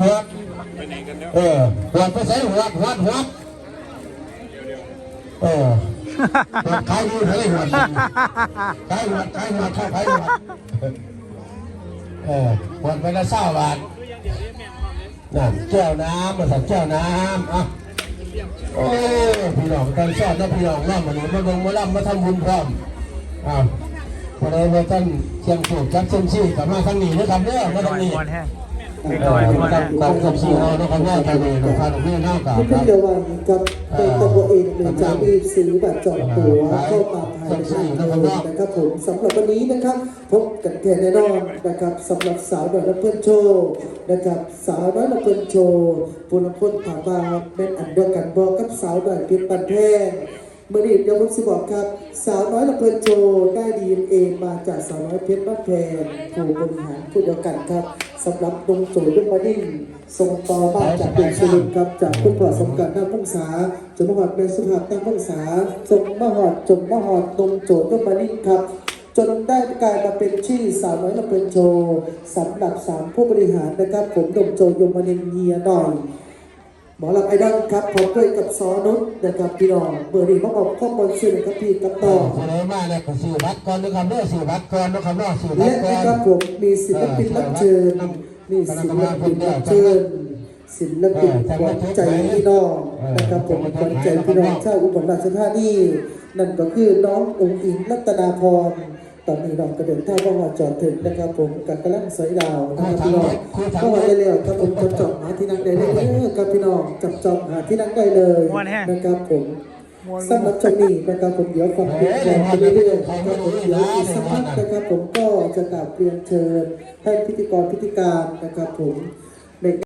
หัวเออหัวไปใส่หัวหัวหัวเออขายดีเลยหัวขายหัวขายหัวขายหัวเออหัวไปละเศร้าบาทนั่นแก้วน้ำมาสั่งแก้วน้ำอะโอ้พี่น้องตอนสอนนะพี่น้องน้ำมันมาลงมาล่ำมาทำบุญพร้อมอ้าวพอได้มาท่านเชียงสูบจับเส้นซี่กลับมาทางนี้นะครับเนี่ยมาทางนี้ เล็กอน้อยมวนครัแห้บงกองกับสี่เรานะครับว่าทางนี้เราพางพี่น้ากับที่คพิรับจารณากับในตำบลเองหรือจากมีสีแบบจอดตัวเข้ามาภายในเลยนะครับผมสำหรับวันนี้นะครับ พบกันแค่แน่นอนนะครับสำหรับสาวน้อยละเพื่อนโชว์นะครับ สาวน้อยละเพื่อนโชว์ปุณพลถามมาเป็นอันเดียวกันบอกกับสาวน้อยเพียงปันแท่ง เมื่อนี้เดี๋ยวผมสิบอกครับ สาวน้อยละเพลินโจได้ดีเอมาจากสาวน้อยเพชรบ้านแพงผู้บริหารผู้เดียวกันครับสำหรับดงโจยงมานิ่งส่งต่อมาจากเป็นสุรินครับจากคุณพ่อสมการน้ำพังษาจนมหอดเป็นสุภาพน้ำพังษาส่งมหอดจนมหอดดงโจยงมานิ่งครับจนได้กลายมาเป็นชื่อสาวน้อยละเพลินโจสำหรับสามผู้บริหารนะครับผมดงโจยงมานิ่งเฮียหน่อย หมอลำไอดอลครับผมด้วยกับซอนุชนะครับพี่น้องเบอร์ดีมาบอกข้อมูลสื่อนะครับพี่กับต่อคนไหนมาเนี่ยก็สื่อบัตรก่อนนะครับเด้อสื่อบัตรก่อนนะครับเนาะสื่อบัและตรก่อนะนครับผมมีศิลปินรับเชิญมีศิลปินรับเชิญ ศิลปินขวัญใจพี่น้องนะครับผมขวัญใจพี่น้องชาวอุบลราชธานีนั่นก็คือน้ององค์อิงรัตนาพรตอนนี้น้องกระเดินท่าว่าจอดถึงนะครับผมกับกระลังสอยดาวนะครับพี่น้องเข้ามาได้แล้วครับผมจับจองหาที่นั่งได้เลยครับพี่น้องจับจองหาที่นั่งได้เลยนะครับผมมวนสำหรับช่วงนี้นะครับผมเดี๋ยวฟังเพลงแข่งไปเรื่อยๆนะครับผมเดี๋ยวอีกสักพักนะครับผมก็จะกราบเรียนเชิญท่านพิธีกรพิธีการนะครับผมใน